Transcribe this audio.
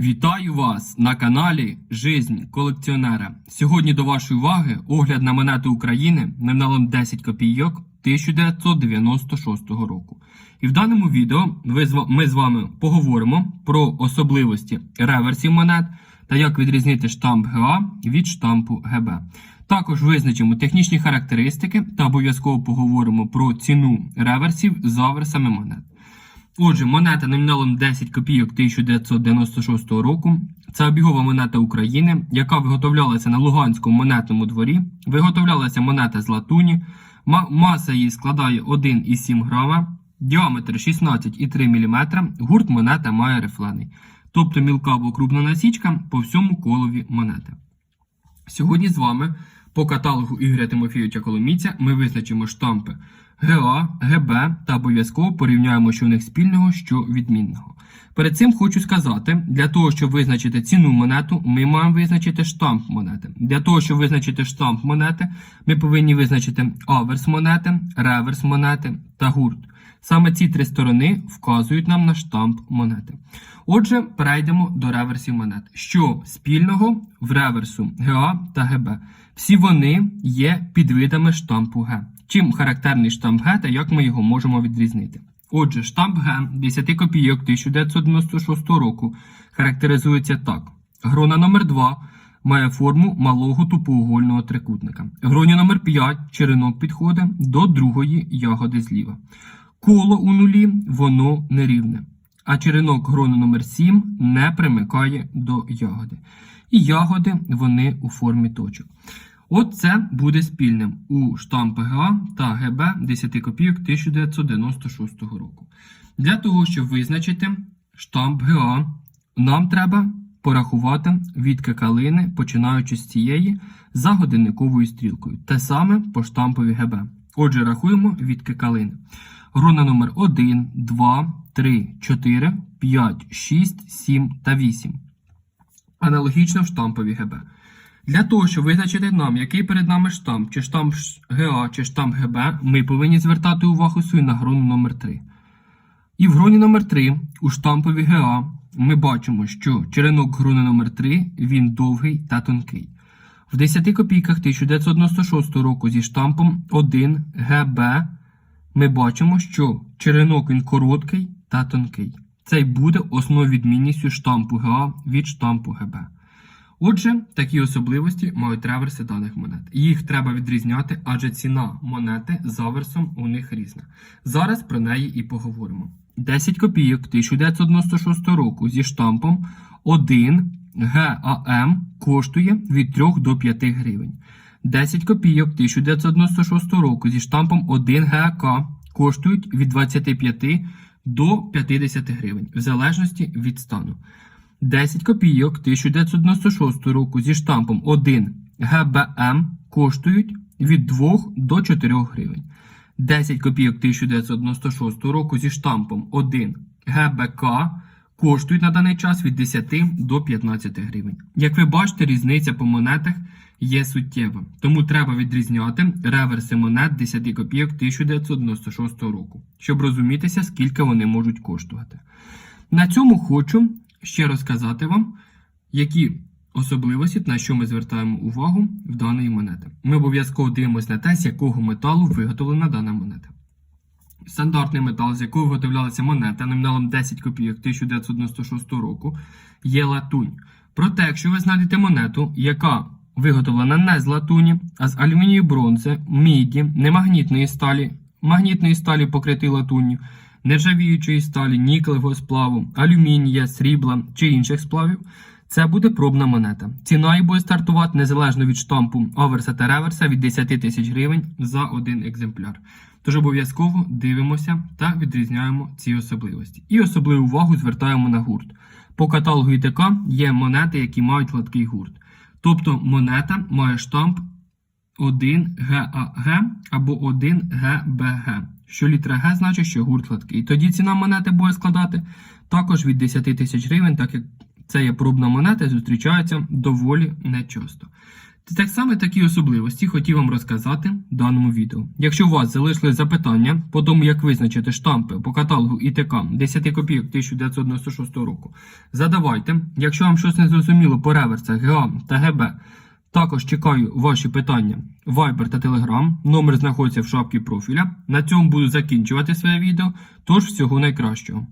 Вітаю вас на каналі Жизнь колекціонера. Сьогодні до вашої уваги огляд на монети України номіналом 10 копійок 1996 року. І в даному відео з ми з вами поговоримо про особливості реверсів монет та як відрізнити штамп ГА від штампу ГБ. Також визначимо технічні характеристики та обов'язково поговоримо про ціну реверсів за аверсами монет. Отже, монета номіналом 10 копійок 1996 року. Це обігова монета України, яка виготовлялася на Луганському монетному дворі. Виготовлялася монета з латуні. Ма- Маса її складає 1,7 грама, діаметр 16,3 мм. Гурт монета має рифлений, тобто мілка або крупна насічка по всьому колові монети. Сьогодні з вами по каталогу Ігоря Тимофійовича Коломійця ми визначимо штампи ГА, ГБ та обов'язково порівняємо, що в них спільного, що відмінного. Перед цим хочу сказати, для того, щоб визначити ціну монету, ми маємо визначити штамп монети. Для того, щоб визначити штамп монети, ми повинні визначити аверс монети, реверс монети та гурт. Саме ці три сторони вказують нам на штамп монети. Отже, перейдемо до реверсів монет. Що спільного в реверсу ГА та ГБ? Всі вони є підвидами штампу Г. Чим характерний штамп Г та як ми його можемо відрізнити? Отже, штамп Г 10 копійок 1996 року характеризується так: грона номер 2 має форму малого тупоугольного трикутника. Гроні номер 5 черенок підходить до другої ягоди зліва. Коло у нулі воно нерівне, а черенок грону номер 7 не примикає до ягоди. І ягоди вони у формі точок. От це буде спільним у штампи ГА та ГБ 10 копійок 1996 року. Для того, щоб визначити штамп ГА, нам треба порахувати відки калини, починаючи з цієї за годинниковою стрілкою. Те саме по штампові ГБ. Отже, рахуємо відки калини. Грона номер 1, 2, 3, 4, 5, 6, 7 та 8. Аналогічно в штампові ГБ. Для того, щоб визначити нам, який перед нами штамп, чи штамп ГА, чи штамп ГБ, ми повинні звертати увагу свою на грону номер 3. І в гроні номер 3 у штампові ГА ми бачимо, що черенок грони номер 3 він довгий та тонкий. В 10 копійках 1996 року зі штампом 1 ГБ ми бачимо, що черенок він короткий та тонкий. Це й буде основною відмінністю штампу ГА від штампу ГБ. Отже, такі особливості мають реверси даних монет. Їх треба відрізняти, адже ціна монети за аверсом у них різна. Зараз про неї і поговоримо. 10 копійок 1996 року зі штампом 1 ГАМ коштує від 3 до 5 гривень. 10 копійок 1996 року зі штампом 1 ГАК коштують від 25 до 50 гривень, в залежності від стану. 10 копійок 1996 року зі штампом 1 ГБМ коштують від 2 до 4 гривень. 10 копійок 1996 року зі штампом 1 ГБК коштують на даний час від 10 до 15 гривень. Як ви бачите, різниця по монетах є суттєва, тому треба відрізняти реверси монет 10 копійок 1996 року, щоб розумітися, скільки вони можуть коштувати. На цьому хочу ще розказати вам, які особливості, на що ми звертаємо увагу в даної монети. Ми обов'язково дивимося на те, з якого металу виготовлена дана монета. Стандартний метал, з якого виготовлялася монета номіналом 10 копійок 1996 року, є латунь. Проте, якщо ви знайдете монету, яка виготовлена не з латуні, а з алюмінію бронзи, міді, немагнітної сталі, магнітної сталі покритий латунню, нержавіючої сталі, нікелевого сплаву, алюмінія, срібла чи інших сплавів, це буде пробна монета. Ціна її буде стартувати незалежно від штампу аверса та реверса від 10 тисяч гривень за один екземпляр. Тож обов'язково дивимося та відрізняємо ці особливості. І особливу увагу звертаємо на гурт. По каталогу ІТК є монети, які мають гладкий гурт. Тобто монета має штамп 1 ГАГ або 1 ГБГ. Що літера Г значить, що гурт гладкий. Тоді ціна монети буде складати також від 10 тисяч гривень, так як це є пробна монета, зустрічається доволі нечасто. Це так само такі особливості хотів вам розказати в даному відео. Якщо у вас залишили запитання по тому, як визначити штампи по каталогу ІТК 10 копійок 1996 року, задавайте. Якщо вам щось не зрозуміло по реверсах ГА та ГБ, також чекаю ваші питання Viber та Telegram. Номер знаходиться в шапці профіля. На цьому буду закінчувати своє відео. Тож всього найкращого.